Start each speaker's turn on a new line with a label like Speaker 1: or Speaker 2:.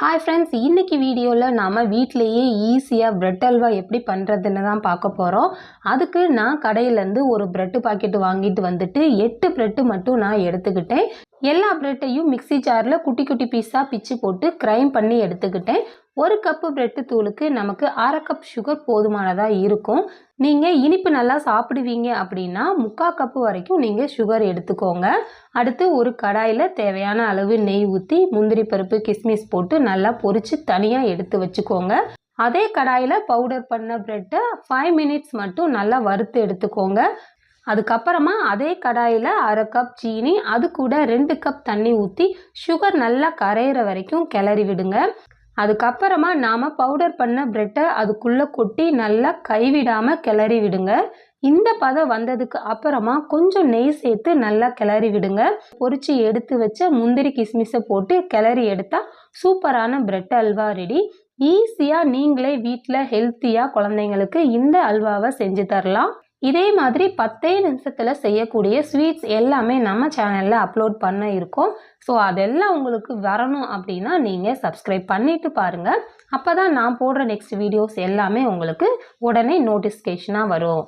Speaker 1: Hi friends இன்றைக்கி வீடியோவில் நாம் வீட்டிலேயே ஈஸியாக ப்ரெட் அல்வா எப்படி பண்ணுறதுன்னு தான் பார்க்க போகிறோம் அதுக்கு நான் கடையிலேருந்து ஒரு ப்ரெட்டு பாக்கெட் வாங்கிட்டு வந்துட்டு எட்டு ப்ரெட்டு மட்டும் நான் எடுத்துக்கிட்டேன். எல்லா ப்ரெட்டையும் மிக்ஸி ஜாரில் குட்டி குட்டி பீஸாக பிச்சு போட்டு கிரைம் பண்ணி எடுத்துக்கிட்டேன். ஒரு கப்பு பிரெட்டு தூளுக்கு நமக்கு அரை கப் சுகர் போதுமானதாக இருக்கும். நீங்கள் இனிப்பு நல்லா சாப்பிடுவீங்க அப்படின்னா முக்கால் கப்பு வரைக்கும் நீங்கள் சுகர் எடுத்துக்கோங்க. அடுத்து ஒரு கடாயில் தேவையான அளவு நெய் ஊற்றி முந்திரி பருப்பு கிஸ்மிஸ் போட்டு நல்லா பொரித்து தனியாக எடுத்து வச்சுக்கோங்க. அதே கடாயில் பவுடர் பண்ண ப்ரெட்டை ஃபைவ் மினிட்ஸ் மட்டும் நல்லா வறுத்து எடுத்துக்கோங்க. அதுக்கப்புறமா அதே கடாயில் அரை கப் சீனி அது கூட ரெண்டு கப் தண்ணி ஊற்றி சுகர் நல்லா கரையிற வரைக்கும் கிளறி விடுங்க. அதுக்கப்புறமா நாம் பவுடர் பண்ண ப்ரெட்டை அதுக்குள்ளே கொட்டி நல்லா கைவிடாமல் கிளறி விடுங்க. இந்த பதம் வந்ததுக்கு அப்புறமா கொஞ்சம் நெய் சேர்த்து நல்லா கிளறி விடுங்க. பொறிச்சு எடுத்து வச்ச முந்திரி கிஸ்மிஸை போட்டு கிளறி எடுத்தால் சூப்பரான பிரெட் அல்வா ரெடி ஈஸியாக நீங்களே வீட்டில் ஹெல்த்தியாக குழந்தைங்களுக்கு இந்த அல்வாவை செஞ்சு தரலாம். இதே மாதிரி பத்தே நிமிஷத்தில் செய்யக்கூடிய ஸ்வீட்ஸ் எல்லாமே நம்ம சேனலில் அப்லோட் பண்ண இருக்கோம். ஸோ அதெல்லாம் உங்களுக்கு வரணும் அப்படின்னா நீங்கள் சப்ஸ்கிரைப் பண்ணிவிட்டு பாருங்கள் அப்போ தான் நான் போடுற நெக்ஸ்ட் வீடியோஸ் எல்லாமே உங்களுக்கு உடனே நோட்டிஃபிகேஷனாக வரும்.